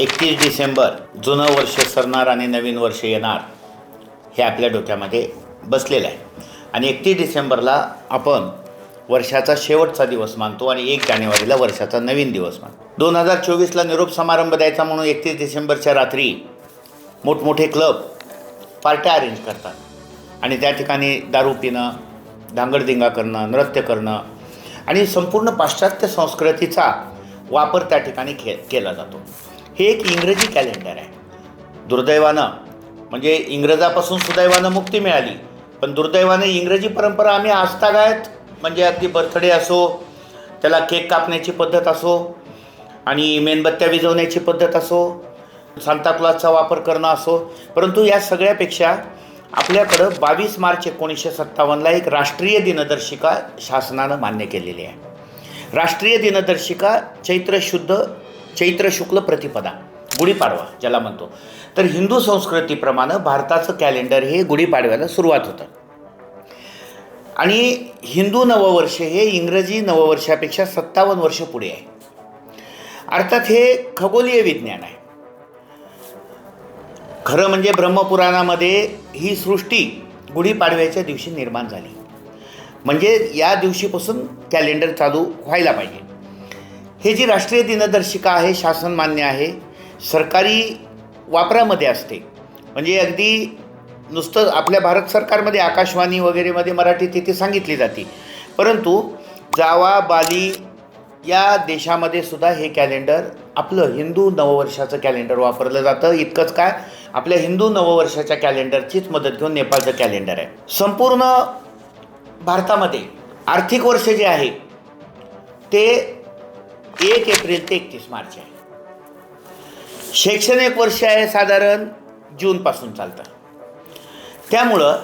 एकतीस डिसेंबर जुनं वर्ष सरणार आणि नवीन वर्ष येणार हे आपल्या डोक्यामध्ये बसलेलं आहे. आणि एकतीस डिसेंबरला आपण वर्षाचा शेवटचा दिवस मानतो आणि एक जानेवारीला वर्षाचा नवीन दिवस मानतो. दोन हजार चोवीसला निरोप समारंभ द्यायचा म्हणून एकतीस डिसेंबरच्या रात्री मोठमोठे क्लब पार्ट्या अरेंज करतात. आणि त्या ठिकाणी दारू पिणं धांगडधिंगा करणं नृत्य करणं आणि संपूर्ण पाश्चात्य संस्कृतीचा वापर त्या ठिकाणी के केला जातो. हे एक इंग्रजी कॅलेंडर आहे. दुर्दैवानं म्हणजे इंग्रजापासून सुदैवानं मुक्ती मिळाली. पण दुर्दैवानं इंग्रजी परंपरा आम्ही आजतागायत म्हणजे अगदी बर्थडे असो त्याला केक कापण्याची पद्धत असो आणि मेणबत्त्या विझवण्याची पद्धत असो सांताक्लॉजचा वापर करणं असो परंतु या सगळ्यापेक्षा आपल्याकडं बावीस मार्च एकोणीसशे सत्तावन्नला एक राष्ट्रीय दिनदर्शिका शासनानं मान्य केलेली आहे. राष्ट्रीय दिनदर्शिका चैत्र शुद्ध चैत्र शुक्ल प्रतिपदा गुढीपाडवा ज्याला म्हणतो. तर हिंदू संस्कृतीप्रमाणे भारताचं कॅलेंडर हे गुढीपाडव्याला सुरुवात होतं. आणि हिंदू नववर्ष हे इंग्रजी नववर्षापेक्षा सत्तावन्न वर्ष पुढे आहे. अर्थात हे खगोलीय विज्ञान आहे. खरं म्हणजे ब्रह्मपुराणामध्ये ही सृष्टी गुढीपाडव्याच्या दिवशी निर्माण झाली. म्हणजे या दिवशीपासून कॅलेंडर चालू व्हायला पाहिजे. हे जी राष्ट्रीय दिनदर्शिका आहे शासन मान्य आहे सरकारी वापरामध्ये असते. म्हणजे अगदी नुसतं आपल्या भारत सरकारमध्ये आकाशवाणी वगैरेमध्ये मराठी तिथे सांगितली जाते. परंतु जावा बाली या देशामध्ये सुद्धा हे कॅलेंडर आपलं हिंदू नववर्षाचं कॅलेंडर वापरलं जातं. इतकंच काय आपल्या हिंदू नववर्षाच्या कॅलेंडरचीच मदत घेऊन नेपाळचं कॅलेंडर आहे. संपूर्ण भारतामध्ये आर्थिक वर्ष जे आहे ते एक एप्रिल ते एकतीस मार्च आहे. शैक्षणिक वर्ष आहे साधारण जूनपासून चालतं. त्यामुळं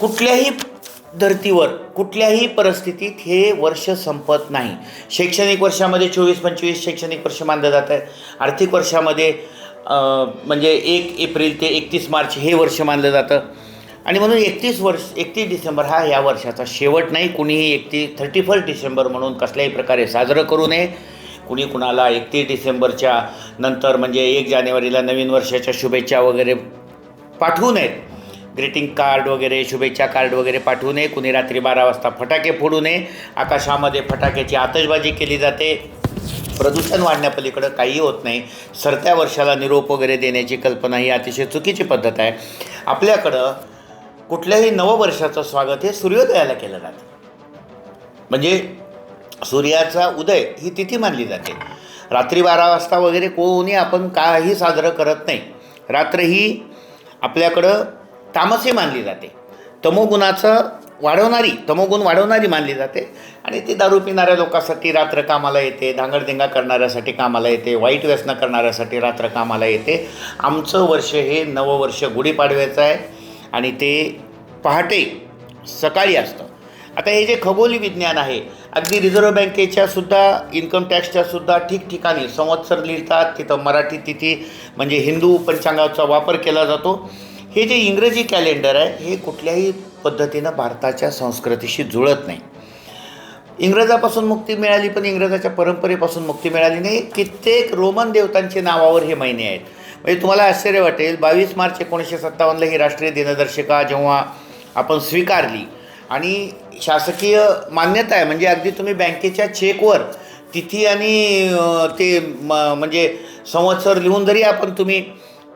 कुठल्याही धर्तीवर कुठल्याही परिस्थितीत हे वर्ष संपत नाही. शैक्षणिक वर्षामध्ये चोवीस पंचवीस शैक्षणिक वर्ष मानलं जातं आहे आर्थिक वर्षामध्ये म्हणजे एक एप्रिल ते एकतीस मार्च हे वर्ष मानलं जातं. आणि म्हणून एकतीस वर्ष एकतीस डिसेंबर हा या वर्षाचा शेवट नाही. कुणीही एकतीस थर्टी फर्स्ट डिसेंबर म्हणून कसल्याही प्रकारे साजरं करू नये. कुणी कुणाला एकतीस डिसेंबरच्या नंतर म्हणजे एक जानेवारीला नवीन वर्षाच्या शुभेच्छा वगैरे पाठवू नयेत. ग्रीटिंग कार्ड वगैरे शुभेच्छा कार्ड वगैरे पाठवू नये. कुणी रात्री बारा वाजता फटाके फोडू नये. आकाशामध्ये फटाक्याची आतषबाजी केली जाते. प्रदूषण वाढण्यापलीकडं काहीही होत नाही. सरत्या वर्षाला निरोप वगैरे देण्याची कल्पना ही अतिशय चुकीची पद्धत आहे. आपल्याकडं कुठल्याही नववर्षाचं स्वागत हे सूर्योदयाला केलं जातं. म्हणजे सूर्याचा उदय ही तिथी मानली जाते. रात्री बारा वाजता वगैरे कोणी आपण काही साजरं करत नाही. रात्र ही आपल्याकडं तामसी मानली जाते. तमोगुणाचं वाढवणारी तमोगुण वाढवणारी मानली जाते. आणि ती दारू पिणाऱ्या लोकांसाठी रात्र कामाला येते धांगडधिंगा करणाऱ्यासाठी कामाला येते वाईट व्यसनं करणाऱ्यासाठी रात्र कामाला येते. आमचं वर्ष हे नववर्ष गुढीपाडव्याचं आहे. आणि ते पहाटे सकाळी असतं. आता हे जे खगोली विज्ञान आहे अगदी रिझर्व्ह बँकेच्या सुद्धा इन्कम टॅक्सच्या सुद्धा ठिकठिकाणी संवत्सर लिहितात. तिथं मराठी तिथी म्हणजे हिंदू पंचांगाचा वापर केला जातो. हे जे इंग्रजी कॅलेंडर आहे हे कुठल्याही पद्धतीनं भारताच्या संस्कृतीशी जुळत नाही. इंग्रजापासून मुक्ती मिळाली पण इंग्रजाच्या परंपरेपासून मुक्ती मिळाली नाही. कित्येक रोमन देवतांचे नावावर हे महिने आहेत. म्हणजे तुम्हाला आश्चर्य वाटेल बावीस मार्च एकोणीसशे सत्तावन्नला ही राष्ट्रीय दिनदर्शिका जेव्हा आपण स्वीकारली आणि शासकीय मान्यता आहे म्हणजे अगदी तुम्ही बँकेच्या चेकवर तिथी आणि ते म म्हणजे संवत्सर लिहून जरी आपण तुम्ही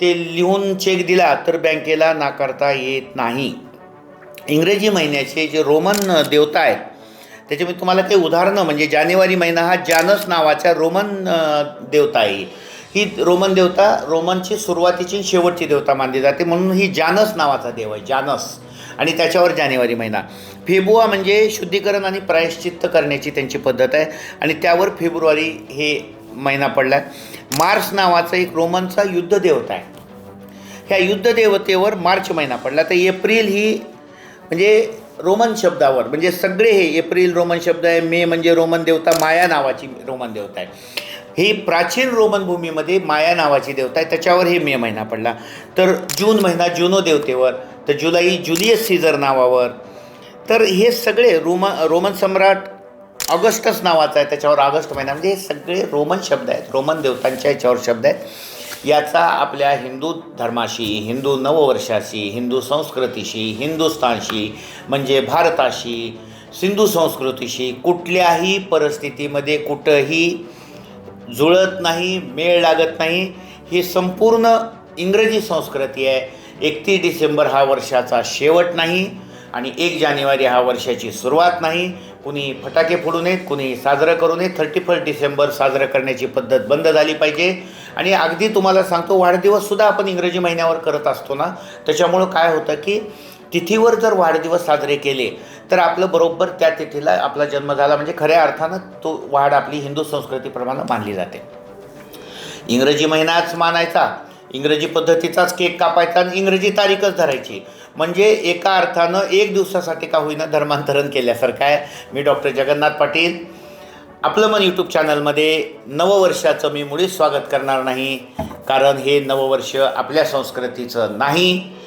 ते लिहून चेक दिला तर बँकेला नाकारता येत नाही. इंग्रजी महिन्याचे जे रोमन देवता आहेत त्याचे मी तुम्हाला काही उदाहरणं म्हणजे जानेवारी महिना हा जानस नावाच्या रोमन देवता आहे. ही रोमन देवता रोमनची सुरुवातीची शेवटची देवता मानली जाते. म्हणून ही जानस नावाचा देव आहे जानस. आणि त्याच्यावर जानेवारी महिना. फेबुआ म्हणजे शुद्धीकरण आणि प्रायश्चित्त करण्याची त्यांची पद्धत आहे. आणि त्यावर फेब्रुवारी हे महिना पडला आहे मार्च नावाचा एक रोमनचा युद्ध देवता आहे. ह्या युद्ध देवतेवर मार्च महिना पडला. तर एप्रिल ही म्हणजे रोमन शब्दावर म्हणजे सगळे हे एप्रिल रोमन शब्द आहे मे म्हणजे रोमन देवता माया नावाची रोमन देवता आहे. ही प्राचीन रोमन भूमीमध्ये माया नावाची देवता आहे त्याच्यावर हे मे महिना पडला. तर जून महिना जुनो देवतेवर तर जुलै जुलियस सीझर नावावर. तर हे सगळे रोम रोमन सम्राट ऑगस्टच नावाचा आहे त्याच्यावर ऑगस्ट महिना म्हणजे हे सगळे रोमन शब्द आहेत रोमन देवतांच्या याच्यावर शब्द आहेत. याचा आपल्या हिंदू धर्माशी हिंदू नववर्षाशी हिंदू संस्कृतीशी हिंदुस्थानशी म्हणजे भारताशी सिंधू संस्कृतीशी कुठल्याही परिस्थितीमध्ये कुठंही जुळत नाही मेळ लागत नाही ही संपूर्ण इंग्रजी संस्कृती आहे. एकतीस डिसेंबर हा वर्षाचा शेवट नाही आणि एक जानेवारी हा वर्षाची सुरुवात नाही. कुणी फटाके फोडू नयेत कुणी साजरं करू नये. थर्टी फर्स्ट डिसेंबर साजरं करण्याची पद्धत बंद झाली पाहिजे. आणि अगदी तुम्हाला सांगतो वाढदिवससुद्धा आपण इंग्रजी महिन्यावर करत असतो ना? त्याच्यामुळं काय होतं की तिथीवर जर वाढदिवस साजरे केले तर आपलं बरोबर त्या तिथीला आपला जन्म झाला. म्हणजे खऱ्या अर्थानं तो वाढ आपली हिंदू संस्कृतीप्रमाणे मानली जाते. इंग्रजी महिनाच मानायचा इंग्रजी पद्धतीचाच केक कापायचा आणि इंग्रजी तारीखच धरायची. म्हणजे एका अर्थानं एक दिवसासाठी का होईना धर्मांतरण केल्यासारखं आहे. मी डॉक्टर जगन्नाथ पाटील आपलं मन यूट्यूब चॅनलमध्ये नववर्षाचं मी मुळीच स्वागत करणार नाही. कारण हे नववर्ष आपल्या संस्कृतीचं नाही.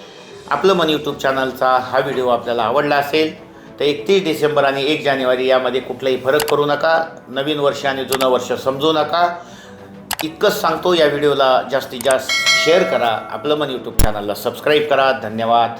आपलं मन यूट्यूब चॅनलचा हा व्हिडिओ आपल्याला आवडला असेल तर एकतीस डिसेंबर आणि एक जानेवारी यामध्ये कुठलाही फरक करू नका नवीन वर्ष आणि जुनं वर्ष समजू नका. इतकंच सांगतो या व्हिडिओला जास्तीत जास्त शेअर करा आपलं मन यूट्यूब चॅनलला सबस्क्राईब करा. धन्यवाद.